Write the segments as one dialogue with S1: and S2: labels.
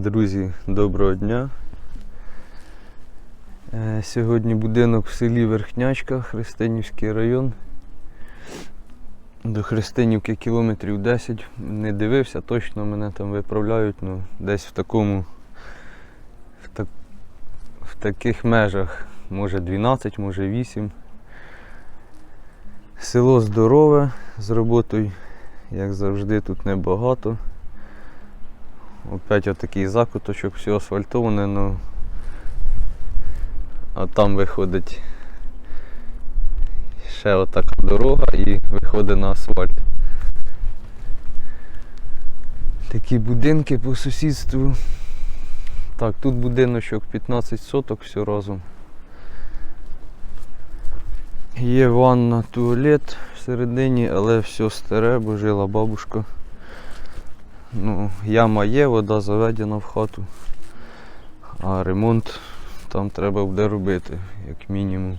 S1: Друзі, доброго дня. Е, Сьогодні будинок в селі Верхнячка, Христинівський район. До Христинівки кілометрів 10. Не дивився, точно мене там виправляють, ну, десь в такому, в, так, в таких межах, може 12, може 8. Село здорове з роботою, як завжди, тут небагато. Опять отакий закуточок, все асфальтоване, ну а там виходить ще отака дорога і виходить на асфальт. Такі будинки по сусідству. Так, тут будиночок 15 соток все разом. Є ванна, туалет всередині, але все старе, бо жила бабушка. Ну, яма є, вода заведена в хату, а ремонт там треба буде робити, як мінімум.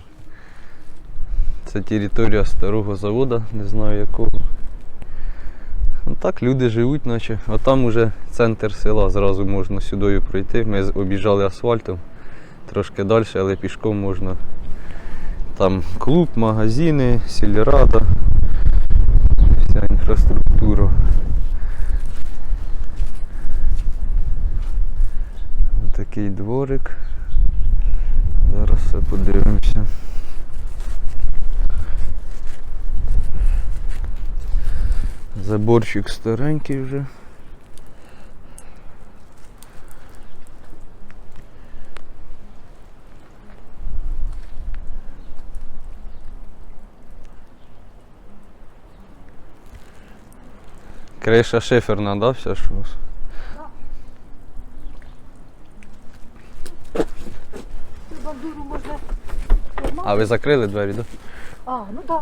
S1: Це територія старого заводу, не знаю якого. Ну так, люди живуть, наче. А там уже центр села, зразу можна сюди пройти. Ми об'їжджали асфальтом, трошки далі, але пішком можна. Там клуб, магазини, сільрада, вся інфраструктура. Такий дворик. Зараз все подивимося. Заборчик старенький вже. Криша шиферна, да, вся що?
S2: Бандуру можна.
S1: А ви закрили двері, так? Да?
S2: А, ну так.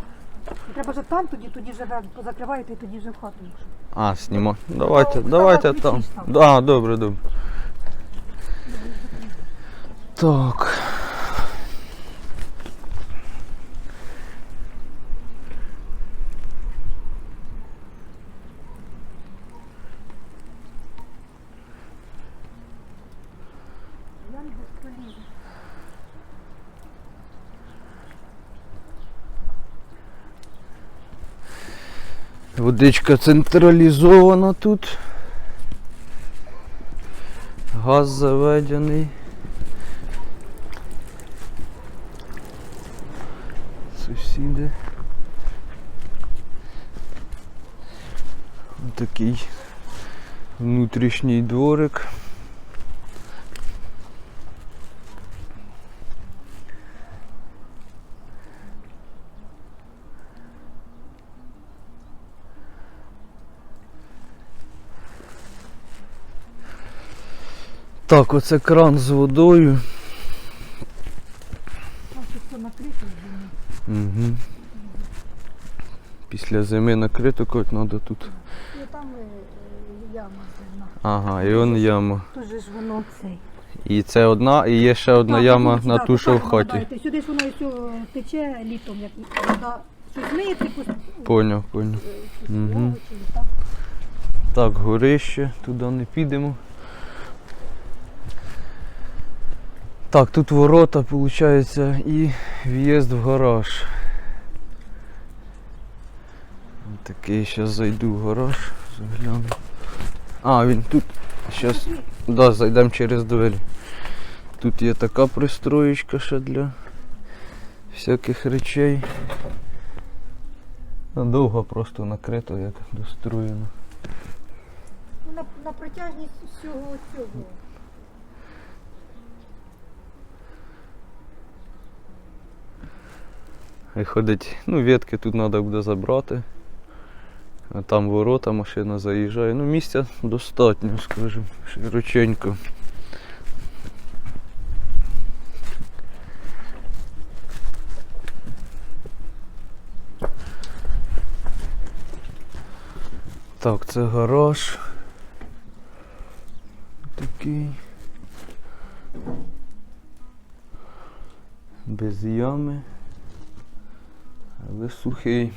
S2: Треба вже там, тоді, тоді вже позакриваєте і тоді вже в хату. якщо.
S1: А, снімо. Давайте,
S2: Ну,
S1: давайте
S2: давай,
S1: там.
S2: там.
S1: Да, добре, добре. Так. Водичка централізована тут. Газ заведений. Сусіди. Такий внутрішній дворик. Так, оце кран з водою. Угу. Після зими накрито хоч треба тут.
S2: І там е, е, яма зерна.
S1: Ага, і он яма.
S2: Тут же ж воно цей.
S1: І це одна, і є ще одна
S2: Так,
S1: яма на ту, що в хаті.
S2: Сюди ж воно все тече літом, як вода щось миється, пос-
S1: Поняв, поняв.
S2: е, так.
S1: Так, горище, туди не підемо. Так, тут ворота, виходить, і в'їзд в гараж. Такий, зараз зайду в гараж, загляну. А, він тут. Зараз, да, зайдемо через двері. Тут є така пристроєчка ще для всяких речей. Довго просто накрито, як достроєно.
S2: Ну, на, на протяжність всього цього.
S1: Ходить, ну, ветки тут треба буде забрати. Там ворота, машина заїжджає. Ну, місця достатньо, скажімо, широченько. Так, це гараж. Такий. Без ями. Але сухий.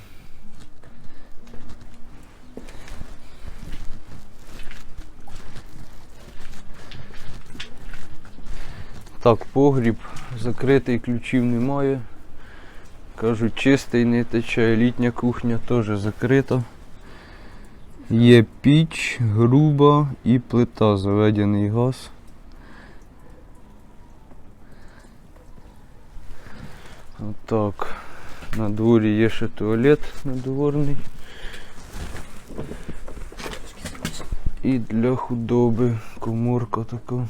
S1: Так, погріб закритий, ключів немає. Кажуть, чистий не тече, літня кухня теж закрита. Є піч, груба і плита, заведений газ. Отак. На дворі є ще туалет надворний. І для худоби коморка така.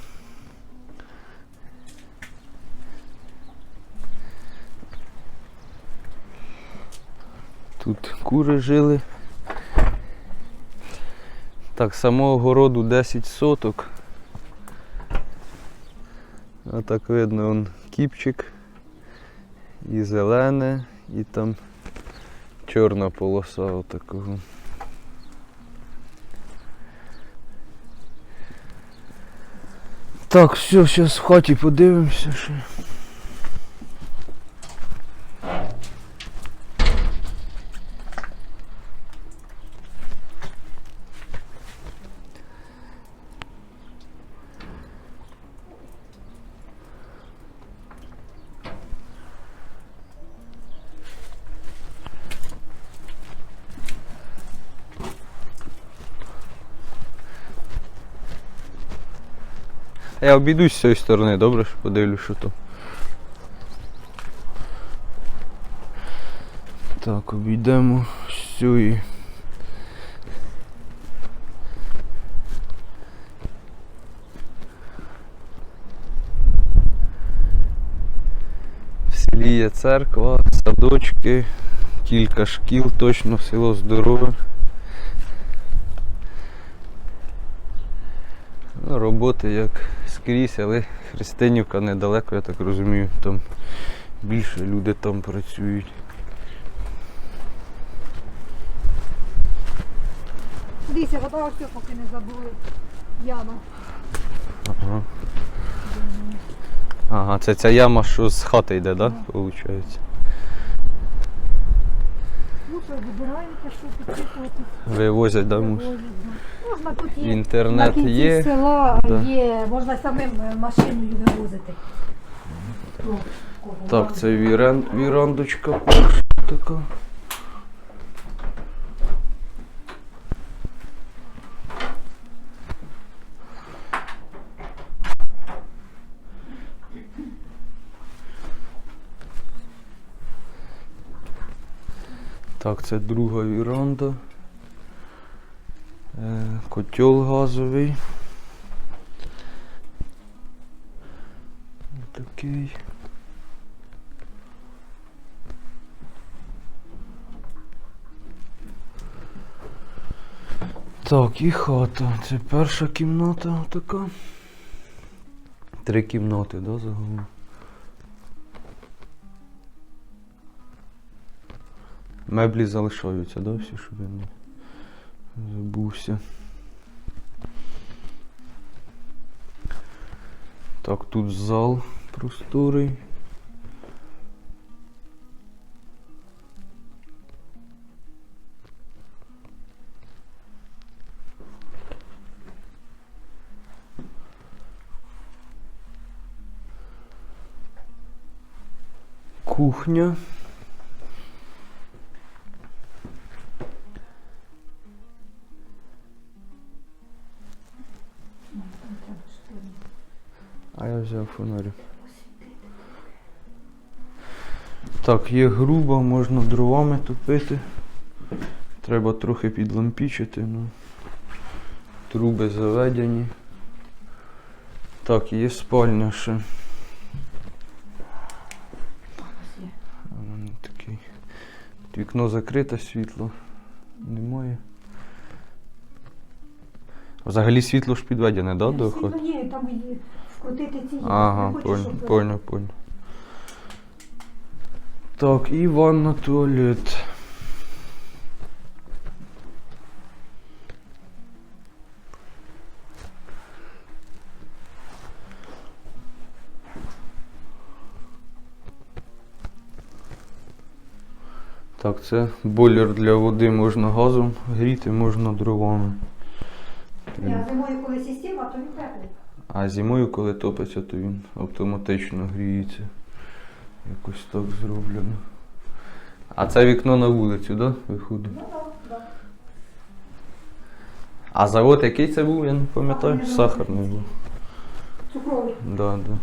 S1: Тут кури жили. Так, самого городу 10 соток. А так видно он кіпчик. І зелене, і там чорна полоса отакого. Так, все, зараз в хаті подивимося ще. Я обійдусь з цієї сторони, добре, що подивлюсь, що то. Так, обійдемо з цієї. В селі є церква, садочки, кілька шкіл, точно в село здорове. Роботи як скрізь, але Христинівка недалеко, я так розумію, там більше люди там працюють.
S2: Дивіться, вода ось поки не забули. Яма.
S1: Ага. Ага, це ця яма, що з хати йде, так? Да? Виходить.
S2: Ну що підписувати.
S1: Вивозять, да, муж?
S2: Вивозять, да. Можна тут є.
S1: Інтернет
S2: кінці
S1: є.
S2: села
S1: Да.
S2: є, можна самим е, машиною вивозити. Ну, кого
S1: Так, це вірен, вірандочка перша така. Так, це друга віранда. Е, Котел газовий. Такий. Так, і хата. Це перша кімната така. Три кімнати, да, загалом? Меблі залишаються, да, всі, щоб я не забувся. Так, тут зал просторий. Кухня. А я взяв фонарик. Так, є грубо, можна дровами топити. Треба трохи підлампічити, ну. Труби заведені. Так, є спальня ще. Такий. Вікно закрите, світло немає. Взагалі світло ж підведене, да, до
S2: Світло є, там є вкрутити ці.
S1: Ага,
S2: Не хочеш,
S1: понял,
S2: щоб-
S1: понял, понял. Так, і ванна, туалет. Так, це бойлер для води можна газом гріти, можна дровами.
S2: Я зимою, коли система, то він теплий.
S1: А зимою, коли топиться, то він автоматично гріється. Якось так зроблено. А це вікно на вулицю, да? Виходить?
S2: Ну так, так.
S1: А завод який це був, я не пам'ятаю.
S2: Сахарний.
S1: Сахарний був.
S2: Цукровий.
S1: Да, да.